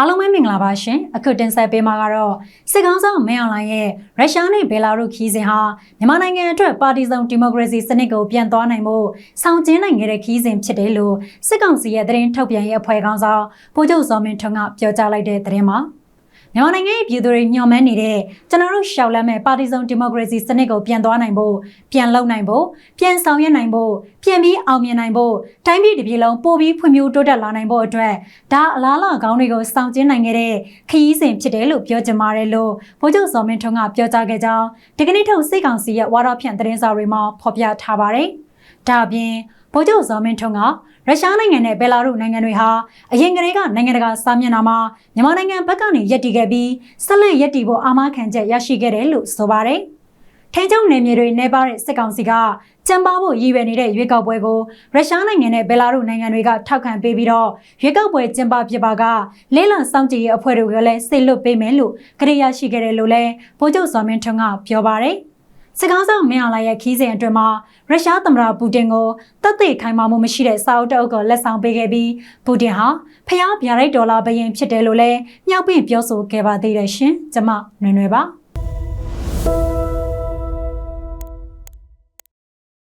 အားလုံးပဲမင်္ဂလာပါရှင်အခုတင်ဆက်ပေးမှာကတော့စစ်ကောင်းဆောင်မင်းအောင်လှိုင်ရဲ့ရုရှားနဲ့ဘယ်လာရုခီးစဉ်ဟာမြန်မာနိုင်ငံအတွက်ပါတီစုံဒီမိုကရေစီစနစ်ကိုပြန်သွားနိုင်ဖို့ဆောင်ကျဉ်နိုင်ခဲ့တဲ့ခီးစဉ်ဖြစ်တယ်လို့စစ်ကောင်စီရဲ့သတင်းထုတ်ပြန်ရေးအဖွဲ့ခေါင်းဆောင်ဗိုလ်ချုပ်ဇော်မင်းထွန်းကပြောကြားလိုက်တဲ့သတင်းမှာ မြန်မာနိုင်ငံရဲ့ပြည်သူတွေညှော်မှန်းနေတဲ့ကျွန်တော်တို့ရှောက်လမ်းမဲ့ပါတီစုံဒီမိုကရေစီစနစ်ကိုပြန်သွားနိုင်ဖို့ပြန်လုံနိုင်ဖို့ပြန်ဆောင်ရွက်နိုင်ဖို့ပြန်ပြီးအောင်မြင်နိုင်ဖို့တိုင်းပြည်တစ်ပြည်လုံးပိုပြီးဖွံ့ဖြိုးတိုးတက်လာနိုင်ဖို့အတွက်ဒါအလားအလာကောင်းတွေကိုစောင့်ကျဉ်နိုင်ခဲ့တဲ့ခရီးစဉ်ဖြစ်တယ်လို့ပြောချင်ပါတယ်လို့ဗိုလ်ချုပ်စော်မင်းထွန်းကပြောကြားခဲ့ကြောင်းဒီကနေ့ထုတ်စိတ်ကောင်စီရဲ့ဝါဒဖြန့်သတင်းစာတွေမှာဖော်ပြထားပါတယ်။ဒါအပြင် ဗိုလ်ချုပ်ဇော်မင်းထွန်းကရုရှားနိုင်ငံနဲ့ဘယ်လာရုနိုင်ငံတွေဟာအရင်ကတည်းကနိုင်ငံတကာစာမျက်နှာမှာမြန်မာနိုင်ငံဘက်ကနေယက်တီခဲ့ပြီးဆက်လက်ယက်တီဖို့အာမခံချက်ရရှိခဲ့တယ်လို့ဆိုပါတယ်။ထိန်းချုပ်နယ်မြေတွေနေပါတဲ့စစ်ကောင်စီကကြံပါဖို့ရည်ရွယ်နေတဲ့ရွေးကောက်ပွဲကိုရုရှားနိုင်ငံနဲ့ဘယ်လာရုနိုင်ငံတွေကထောက်ခံပေးပြီးတော့ရွေးကောက်ပွဲကျင်းပပြပါကလေးလံစောင့်ကြည့်ရေးအဖွဲ့တွေကလည်းစိတ်လွတ်ပေးမယ်လို့ကြေညာရှိခဲ့တယ်လို့လည်းဗိုလ်ချုပ်ဇော်မင်းထွန်းကပြောပါတယ်။ စကားဆောင်မင်းအောင်လှိုင်ရဲ့ခီးစဉ်အတွင်းမှာရုရှားသမ္မတပူတင်ကိုတပ်သိခိုင်မာမှုမရှိတဲ့စာအုပ်တအုပ်ကိုလက်ဆောင်ပေးခဲ့ပြီးပူတင်ဟာဖျားဗျာဒိတ်ဒေါ်လာဘယင်ဖြစ်တယ်လို့လည်းမြောက်ပြပြောဆိုခဲ့ပါသေးတယ်ရှင်။ကျွန်မနွယ်နွယ်ပါ။